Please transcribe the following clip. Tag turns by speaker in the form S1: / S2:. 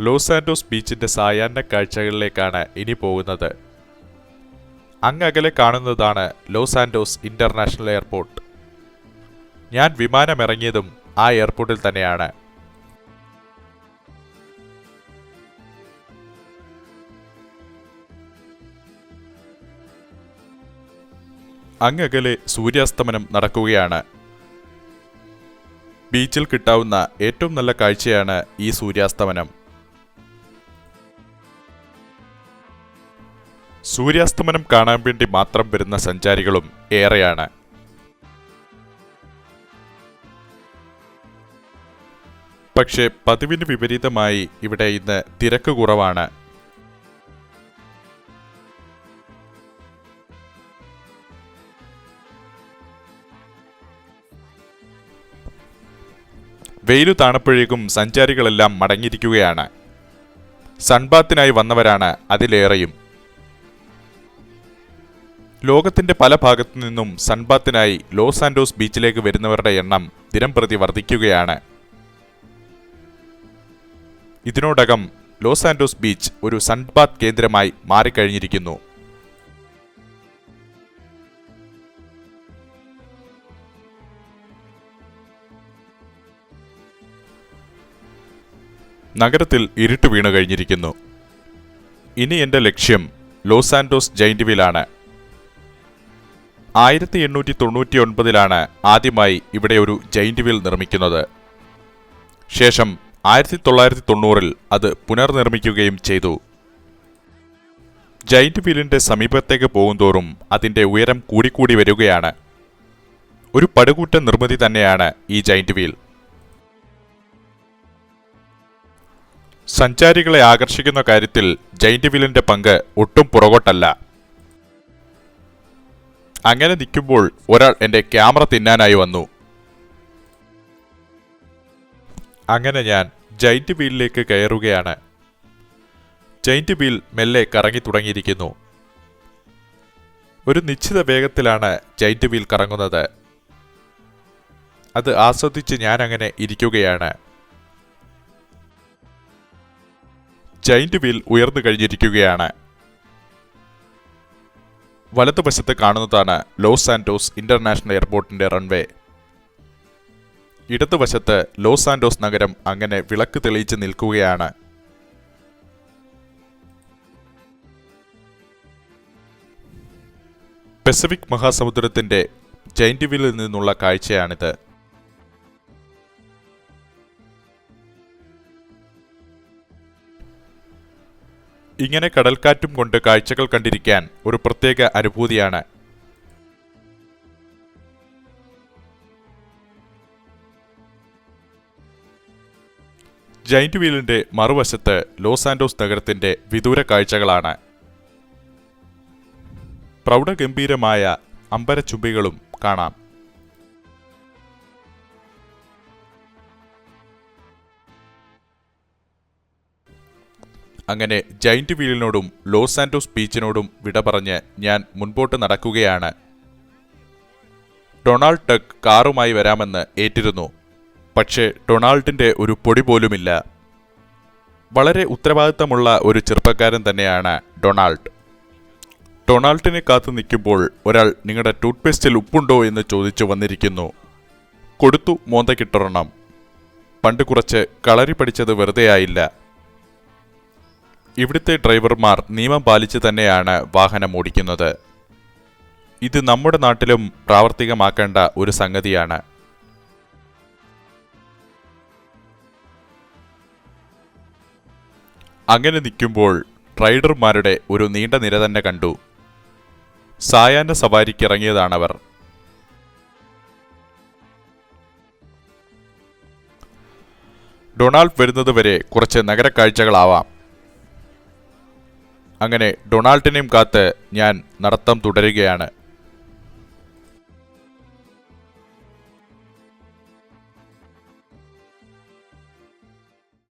S1: Loss ആൻഡോസ് ബീച്ചിന്റെ സായാഹ്ന കാഴ്ചകളിലേക്കാണ് ഇനി പോകുന്നത്. അങ്ങകലെ കാണുന്നതാണ് ലോസ് ആൻഡോസ് ഇന്റർനാഷണൽ എയർപോർട്ട്. ഞാൻ വിമാനമിറങ്ങിയതും ആ എയർപോർട്ടിൽ തന്നെയാണ്. അങ്ങകലെ സൂര്യാസ്തമനം നടക്കുകയാണ്. ബീച്ചിൽ കിട്ടാവുന്ന ഏറ്റവും നല്ല കാഴ്ചയാണ് ഈ സൂര്യാസ്തമനം. സൂര്യാസ്തമനം കാണാൻ വേണ്ടി മാത്രം വരുന്ന സഞ്ചാരികളും ഏറെയാണ്. പക്ഷേ പതിവിന് വിപരീതമായി ഇവിടെ ഇന്ന് തിരക്ക് കുറവാണ്. വെയിലു താണപ്പോഴേക്കും സഞ്ചാരികളെല്ലാം മടങ്ങിയിരിക്കുകയാണ്. സൺബാത്തിനായി വന്നവരാണ് അതിലേറെയും. ലോകത്തിന്റെ പല ഭാഗത്തു നിന്നും സൺബാത്തിനായി ലോസ് ആൻഡോസ് ബീച്ചിലേക്ക് വരുന്നവരുടെ എണ്ണം ദിനംപ്രതി വർദ്ധിക്കുകയാണ്. ഇതിനോടകം ലോസ് ആൻഡോസ് ബീച്ച് ഒരു സൺബാത്ത് കേന്ദ്രമായി മാറിക്കഴിഞ്ഞിരിക്കുന്നു. നഗരത്തിൽ ഇരുട്ട് വീണു കഴിഞ്ഞിരിക്കുന്നു ഇനി എന്റെ ലക്ഷ്യം ലോസ് ആൻഡോസ് ജൈന്റ് വീലാണ് ആയിരത്തി എണ്ണൂറ്റി തൊണ്ണൂറ്റി ഒൻപതിലാണ് ആദ്യമായി ഇവിടെ ഒരു ജയിന്റ് വീൽ നിർമ്മിക്കുന്നത്. ശേഷം ആയിരത്തി തൊള്ളായിരത്തി തൊണ്ണൂറിൽ അത് പുനർനിർമ്മിക്കുകയും ചെയ്തു. ജൈന്റ് വീലിന്റെ സമീപത്തേക്ക് പോകുന്തോറും അതിന്റെ ഉയരം കൂടിക്കൂടി വരികയാണ്. ഒരു പടുകൂട്ട നിർമ്മിതി തന്നെയാണ് ഈ ജയിന്റ് വീൽ. സഞ്ചാരികളെ ആകർഷിക്കുന്ന കാര്യത്തിൽ ജയിന്റ് വീലിന്റെ പങ്ക് ഒട്ടും പുറകോട്ടല്ല. അങ്ങനെ നിൽക്കുമ്പോൾ ഒരാൾ എന്റെ ക്യാമറ തിന്നാനായി വന്നു. അങ്ങനെ ഞാൻ ജൈന്റ് വീലിലേക്ക് കയറുകയാണ്. ജൈന്റ് വീൽ മെല്ലെ കറങ്ങി തുടങ്ങിയിരിക്കുന്നു. ഒരു നിശ്ചിത വേഗത്തിലാണ് ജൈന്റ് വീൽ കറങ്ങുന്നത്. അത് ആസ്വദിച്ച് ഞാൻ അങ്ങനെ ഇരിക്കുകയാണ്. ജൈന്റ് വീൽ ഉയർന്നു കഴിഞ്ഞിരിക്കുകയാണ്. വലതുവശത്ത് കാണുന്നതാണ് ലോസ് ആൻഡോസ് ഇന്റർനാഷണൽ എയർപോർട്ടിന്റെ റൺവേ. ഇടതുവശത്ത് ലോസ് ആൻഡോസ് നഗരം അങ്ങനെ വിളക്ക് തെളിയിച്ച് നിൽക്കുകയാണ്. പസഫിക് മഹാസമുദ്രത്തിന്റെ ജൈന്റ് വീലിൽ നിന്നുള്ള കാഴ്ചയാണിത്. ഇങ്ങനെ കടൽക്കാറ്റും കൊണ്ട് കാഴ്ചകൾ കണ്ടിരിക്കാൻ ഒരു പ്രത്യേക അനുഭൂതിയാണ്. ജൈന്റ് വീലിന്റെ മറുവശത്ത് ലോസ് ആൻഡോസ് നഗരത്തിന്റെ വിദൂര കാഴ്ചകളാണ്. പ്രൗഢഗംഭീരമായ അമ്പരച്ചുംബികളും കാണാം. അങ്ങനെ ജയിന്റ് വീലിനോടും ലോസ് ആൻഡോസ് ബീച്ചിനോടും വിട പറഞ്ഞ് ഞാൻ മുൻപോട്ട് നടക്കുകയാണ്. ഡൊണാൾഡ് ടക്ക് കാറുമായി വരാമെന്ന് ഏറ്റിരുന്നു. പക്ഷേ ഡൊണാൾഡിന്റെ ഒരു പൊടി പോലുമില്ല. വളരെ ഉത്തരവാദിത്തമുള്ള ഒരു ചെറുപ്പക്കാരൻ തന്നെയാണ് ഡൊണാൾഡ്. ഡൊണാൾഡിനെ കാത്തു നിൽക്കുമ്പോൾ ഒരാൾ നിങ്ങളുടെ ടൂത്ത്പേസ്റ്റിൽ ഉപ്പുണ്ടോ എന്ന് ചോദിച്ചു വന്നിരിക്കുന്നു. കൊടുത്തു മോന്തക്കിട്ടൊരെണ്ണം പണ്ട് കുറച്ച് കളരി പഠിച്ചത് വെറുതെയായില്ല. ഇവിടുത്തെ ഡ്രൈവർമാർ നിയമം പാലിച്ച് തന്നെയാണ് വാഹനം ഓടിക്കുന്നത്. ഇത് നമ്മുടെ നാട്ടിലും പ്രാവർത്തികമാക്കേണ്ട ഒരു സംഗതിയാണ്. അങ്ങനെ നിൽക്കുമ്പോൾ റൈഡർമാരുടെ ഒരു നീണ്ട നിര തന്നെ കണ്ടു. സായാഹ്ന സവാരിക്ക് ഇറങ്ങിയതാണവർ. ഡൊണാൾഡ് വരുന്നതുവരെ കുറച്ച് നഗരക്കാഴ്ചകളാവാം. അങ്ങനെ ഡൊണാൾഡിനെയും കാത്ത് ഞാൻ നടത്തം തുടരുകയാണ്.